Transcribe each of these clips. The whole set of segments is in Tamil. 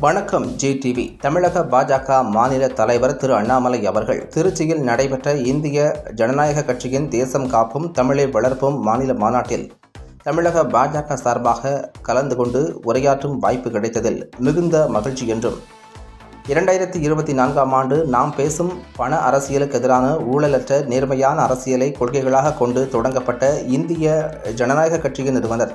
வணக்கம் ஜிடிவி. தமிழக பாஜக மாநில தலைவர் திரு அண்ணாமலை அவர்கள் திருச்சியில் நடைபெற்ற இந்திய ஜனநாயக கட்சியின் தேசம் காப்பும் தமிழை வளர்ப்பும் மாநில மாநாட்டில் தமிழக பாஜக சார்பாக கலந்து கொண்டு உரையாற்றும் வாய்ப்பு கிடைத்ததில் மிகுந்த மகிழ்ச்சி என்றும் இரண்டாயிரத்தி இருபத்தி நான்காம் ஆண்டு நாம் பேசும் பண அரசியலுக்கு எதிரான ஊழலற்ற நேர்மையான அரசியலை கொள்கைகளாக கொண்டு தொடங்கப்பட்ட இந்திய ஜனநாயக கட்சியின் நிறுவனர்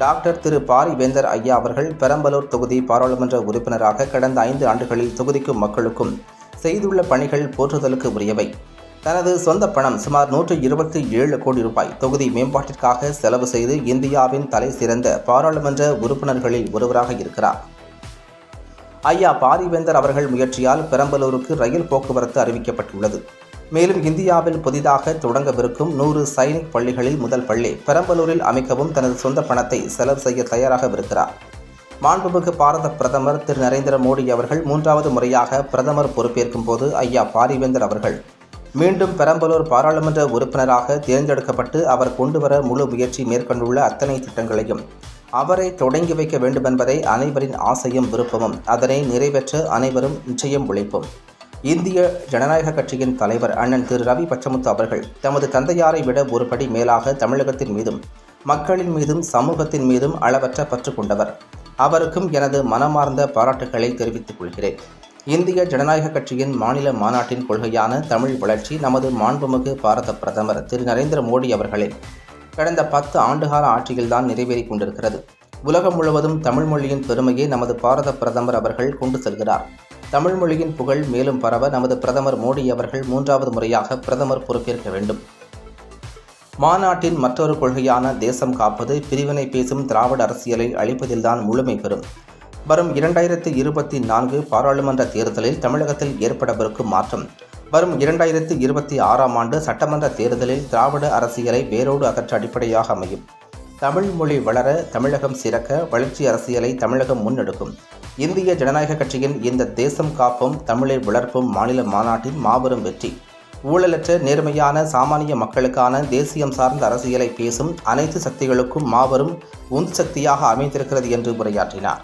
டாக்டர் திரு பாரிவேந்தர் ஐயா அவர்கள் பெரம்பலூர் தொகுதி பாராளுமன்ற உறுப்பினராக கடந்த ஐந்து ஆண்டுகளில் தொகுதிக்கும் மக்களுக்கும் செய்துள்ள பணிகள் போற்றுதலுக்கு உரியவை. தனது சொந்த பணம் சுமார் நூற்று இருபத்தி ஏழு கோடி ரூபாய் தொகுதி மேம்பாட்டிற்காக செலவு செய்து இந்தியாவின் தலை சிறந்த பாராளுமன்ற உறுப்பினர்களில் ஒருவராக இருக்கிறார். ஐயா பாரிவேந்தர் அவர்கள் முயற்சியால் பெரம்பலூருக்கு ரயில் போக்குவரத்து அறிவிக்கப்பட்டுள்ளது. மேலும் இந்தியாவில் புதிதாக தொடங்கவிருக்கும் நூறு சைனிக் பள்ளிகளில் முதல் பள்ளி பெரம்பலூரில் அமைக்கவும் தனது சொந்த பணத்தை செலவு செய்ய தயாராகவிருக்கிறார். மாண்புமிகு பாரத பிரதமர் திரு நரேந்திர மோடி அவர்கள் மூன்றாவது முறையாக பிரதமர் பொறுப்பேற்கும் போது ஐயா பாரிவேந்தர் அவர்கள் மீண்டும் பெரம்பலூர் பாராளுமன்ற உறுப்பினராக தேர்ந்தெடுக்கப்பட்டு அவர் கொண்டுவர முழு முயற்சி மேற்கொண்டுள்ள அத்தனை திட்டங்களையும் அவரை தொடங்கி வைக்க வேண்டுமென்பதை அனைவரின் ஆசையும் விருப்பமும் அதனை நிறைவேற்ற அனைவரும் நிச்சயம் உழைப்போம். இந்திய ஜனநாயக கட்சியின் தலைவர் அண்ணன் திரு. ரவி பச்சமுத்து அவர்கள் தமது தந்தையாரை விட ஒருபடி மேலாக தமிழகத்தின் மீதும் மக்களின் மீதும் சமூகத்தின் மீதும் அளவற்ற பற்று கொண்டவர். அவருக்கும் எனது மனமார்ந்த பாராட்டுக்களை தெரிவித்துக் கொள்கிறேன். இந்திய ஜனநாயக கட்சியின் மாநில மாநாட்டின் கொள்கையான தமிழ் வளர்ச்சி நமது மாண்புமிகு பாரத பிரதமர் திரு. நரேந்திர மோடி அவர்களின் கடந்த பத்து ஆண்டுகால ஆட்சியில்தான் நிறைவேறிக் கொண்டிருக்கிறது. உலகம் முழுவதும் தமிழ் மொழியின் பெருமையை நமது பாரத பிரதமர் அவர்கள் கொண்டு செல்கிறார். தமிழ் மொழியின் புகழ் மேலும் பரவ நமது பிரதமர் மோடி அவர்கள் மூன்றாவது முறையாக பிரதமர் பொறுப்பேற்க வேண்டும். மாநாட்டின் மற்றொரு கொள்கையான தேசம் காப்பது பிரிவினை பேசும் திராவிட அரசியலை அழிப்பதில்தான் முழுமை பெறும். வரும் இரண்டாயிரத்தி இருபத்தி நான்கு பாராளுமன்ற தேர்தலில் தமிழகத்தில் ஏற்படவிருக்கும் மாற்றம். வரும் இரண்டாயிரத்தி இருபத்தி ஆறாம் ஆண்டு சட்டமன்ற தேர்தலில் திராவிட அரசியலை வேரோடு அகற்ற அடிப்படையாக அமையும். தமிழ் மொழி வளர தமிழகம் சிறக்க வளர்ச்சி அரசியலை தமிழகம் முன்னெடுக்கும். இந்திய ஜனநாயக கட்சியின் இந்த தேசம் காப்பும் தமிழை வளர்ப்பும் மாநில மாநாட்டின் மாபெரும் வெற்றி. ஊழலற்ற நேர்மையான சாமானிய மக்களுக்கான தேசியம் சார்ந்த அரசியலை பேசும் அனைத்து சக்திகளுக்கும் மாபெரும் உந்து சக்தியாக அமைந்திருக்கிறது என்று உரையாற்றினார்.